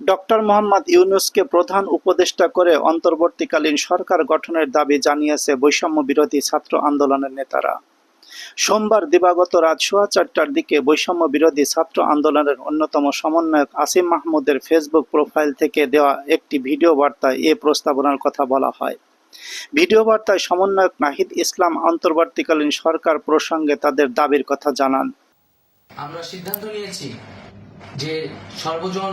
Doctor Mohammad ইউনুসকে প্রধান উপদেষ্টা করে অন্তর্বর্তীকালীন সরকার গঠনের দাবি জানিয়েছে বৈষম্য বিরোধী ছাত্র আন্দোলনের নেতারা। সোমবার দিবাগত রাত সোয়া চারটার দিকে বৈষম্য বিরোধী ছাত্র আন্দোলনের অন্যতম সমন্বয়ক আসিম মাহমুদের ফেসবুক প্রোফাইল থেকে দেওয়া একটি ভিডিও বার্তায় এ প্রস্তাবনার কথা বলা হয়। ভিডিও বার্তায় সমন্বয়ক নাহিদ ইসলাম অন্তর্বর্তীকালীন সরকার প্রসঙ্গে তাদের দাবির কথা জানান। আমরা সিদ্ধান্ত নিয়েছি যে সর্বজন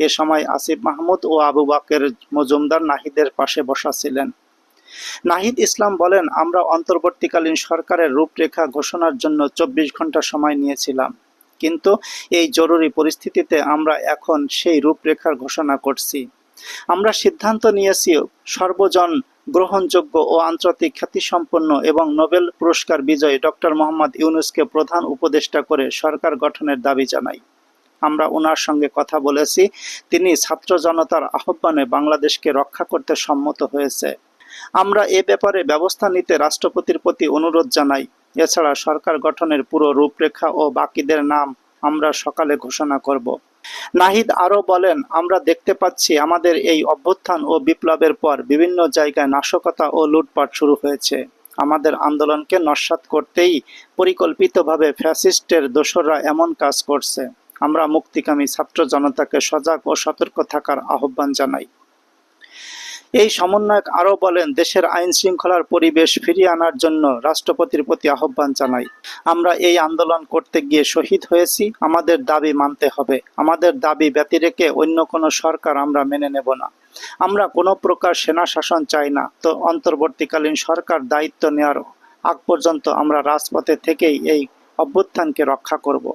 এ সময় আসিফ মাহমুদ ও আবু বাকের মজুমদার নাহিদের পাশে বসা ছিলেন। নাহিদ ইসলাম বলেন, আমরা অন্তর্বর্তীকালীন সরকারের রূপরেখা ঘোষণার জন্য চব্বিশ ঘণ্টা সময় নিয়েছিলাম। কিন্তু এই জরুরি পরিস্থিতিতে আমরা এখন সেই রূপরেখার ঘোষণা করছি। আমরা সিদ্ধান্ত নিয়েছি সর্বজন গ্রহণযোগ্য ও আন্তর্জাতিক খ্যাতিসম্পন্ন এবং নোবেল পুরস্কার বিজয়ী ডক্টর মোহাম্মদ ইউনুসকে প্রধান উপদেষ্টা করে সরকার গঠনের দাবি জানাই। আমরা ওনার সঙ্গে কথা বলেছি। তিনি ছাত্র জনতার আহ্বানে বাংলাদেশকে রক্ষা করতে সম্মত হয়েছে। আমরা এ ব্যাপারে ব্যবস্থা নিতে রাষ্ট্রপতির প্রতি অনুরোধ জানাই। এছাড়া সরকার গঠনের পুরো রূপরেখা ও বাকিদের নাম আমরা সকালে ঘোষণা করব। নাহিদ আরও বলেন, আমরা দেখতে পাচ্ছি আমাদের এই অভ্যুত্থান ও বিপ্লবের পর বিভিন্ন জায়গায় নাশকতা ও লুটপাট শুরু হয়েছে। আমাদের আন্দোলনকে নস্যাৎ করতেই পরিকল্পিতভাবে ফ্যাসিস্টের দোসররা এমন কাজ করছে। আমরা মুক্তিকামী ছাত্র জনতাকে সজাগ ও সতর্ক থাকার আহ্বান জানাই। এই সমন্বয়ক আরও বলেন, দেশের আইন শৃঙ্খলার পরিবেশ ফিরিয়ে আনার জন্য রাষ্ট্রপতির প্রতি আহ্বান জানাই। আমরা এই আন্দোলন করতে গিয়ে শহীদ হয়েছি, আমাদের দাবি মানতে হবে। আমাদের দাবি ব্যতিরেকে অন্য কোনো সরকার আমরা মেনে নেব না। আমরা কোনো প্রকার সেনা শাসন চাই না। তো অন্তর্বর্তীকালীন সরকার দায়িত্ব নেওয়ার আগ পর্যন্ত আমরা রাজপথে থেকেই এই অভ্যুত্থানকে রক্ষা করব।